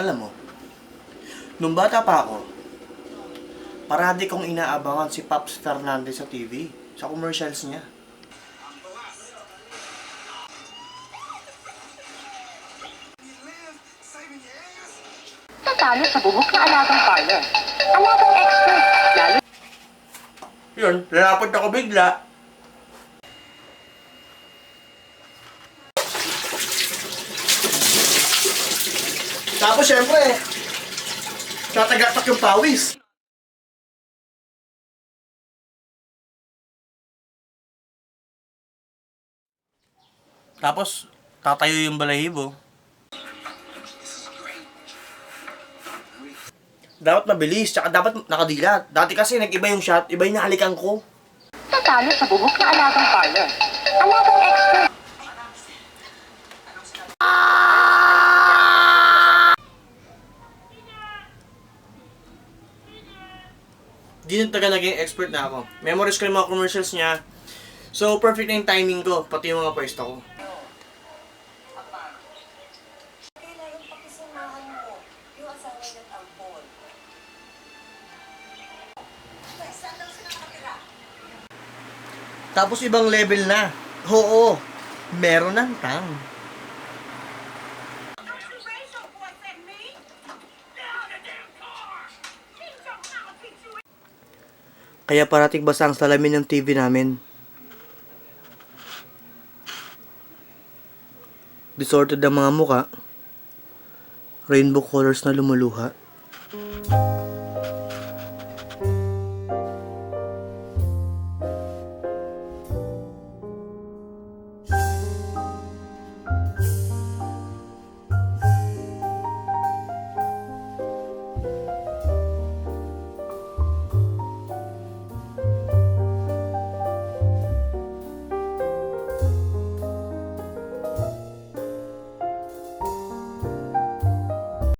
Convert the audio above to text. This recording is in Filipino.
Alam mo, nung bata pa ako, parati kong inaabangan si Pops Fernandez sa TV, sa commercials niya. Natalo sa buhok na alagang parlor. Alagang expert, lalo Yun, lalapot ako bigla. Tapos syempre, tatagatak yung pawis. Tapos, tatayo yung balahibo. Dapat mabilis, tsaka dapat nakadilat. Dati kasi nag-iba yung shot, iba yung nahalikan ko. natalo sa buhok na alagang parlor. Alagang expert, Di na taga naging expert na ako. Memories ko yung mga commercials niya. So, perfect na yung timing ko, pati yung mga pwesto ko. Tapos ibang level na. Oo, meron ng tang. Kaya parating basa ang salamin ng TV namin. Disordered ang mga muka. Rainbow colors na lumuluha.